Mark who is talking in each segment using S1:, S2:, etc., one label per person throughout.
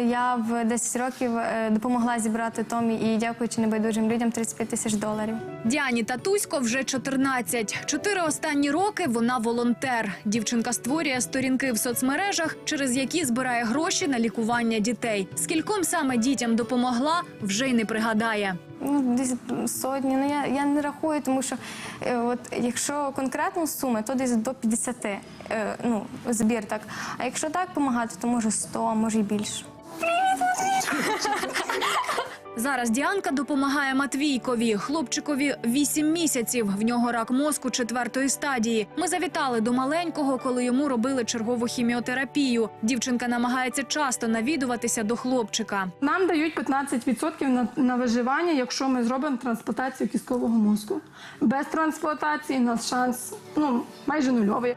S1: Я в 10 років е, допомогла зібрати Томі і дякуючи небайдужим людям 35 тисяч доларів.
S2: Діані Татусько вже 14. Чотири останні роки вона волонтер. Дівчинка створює сторінки в соцмережах, через які збирає гроші на лікування дітей. Скільком саме дітям допомогла, вже й не пригадає.
S1: Ну, десь сотні. Ну я, я не рахую, тому що е, от якщо конкретну суму, то десь до 50 е, ну, збір так. А якщо так допомагати, то може 100, а може й більше.
S2: Зараз Діанка допомагає Матвійкові, хлопчикові 8 місяців. В нього рак мозку четвертої стадії. Ми завітали до маленького, коли йому робили чергову хіміотерапію. Дівчинка намагається часто навідуватися до хлопчика.
S3: Нам дають 15% на, виживання, якщо ми зробимо трансплантацію кісткового мозку. Без трансплантації у нас шанс ну, майже нульовий.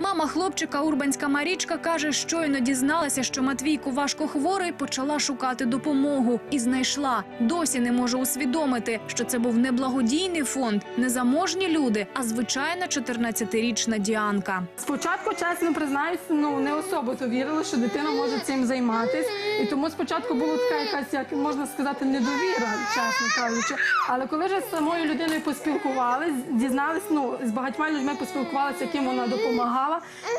S2: Мама хлопчика Урбанська Марічка каже, щойно дізналася, що Матвійко важко хворий, почала шукати допомогу і знайшла. Досі не може усвідомити, що це був не благодійний фонд, не заможні люди, а звичайна 14-річна Діанка.
S3: Спочатку, чесно признаюсь, ну не особо то вірили, що дитина може цим займатися. І тому спочатку була така якась, як можна сказати, недовіра, чесно кажучи. Але коли вже з самою людиною поспілкувались, дізнались, ну з багатьма людьми поспілкувалися, яким вона допомагала.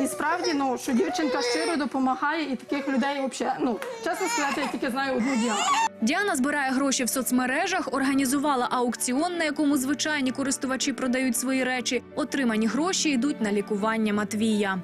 S3: І справді, ну що дівчинка щиро допомагає, і таких людей взагалі, ну чесно сказати, я тільки знаю одну Діану.
S2: Діана збирає гроші в соцмережах, організувала аукціон, на якому звичайні користувачі продають свої речі. Отримані гроші йдуть на лікування Матвія.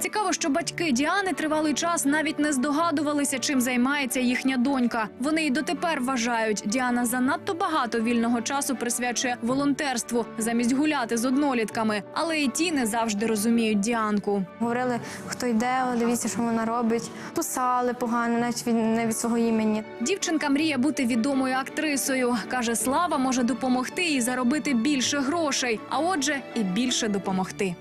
S2: Цікаво, що батьки Діани тривалий час навіть не здогадувалися, чим займається їхня донька. Вони й дотепер вважають, Діана занадто багато вільного часу присвячує волонтерству замість гуляти з однолітками. Але і ті не завжди розуміють Діанку.
S1: Говорили, хто йде, дивіться, що вона робить. Писали погано, навіть від, не від свого імені.
S2: Дівчинка мріє бути відомою актрисою. каже, слава може допомогти їй заробити більше грошей, а отже, і більше допомогти.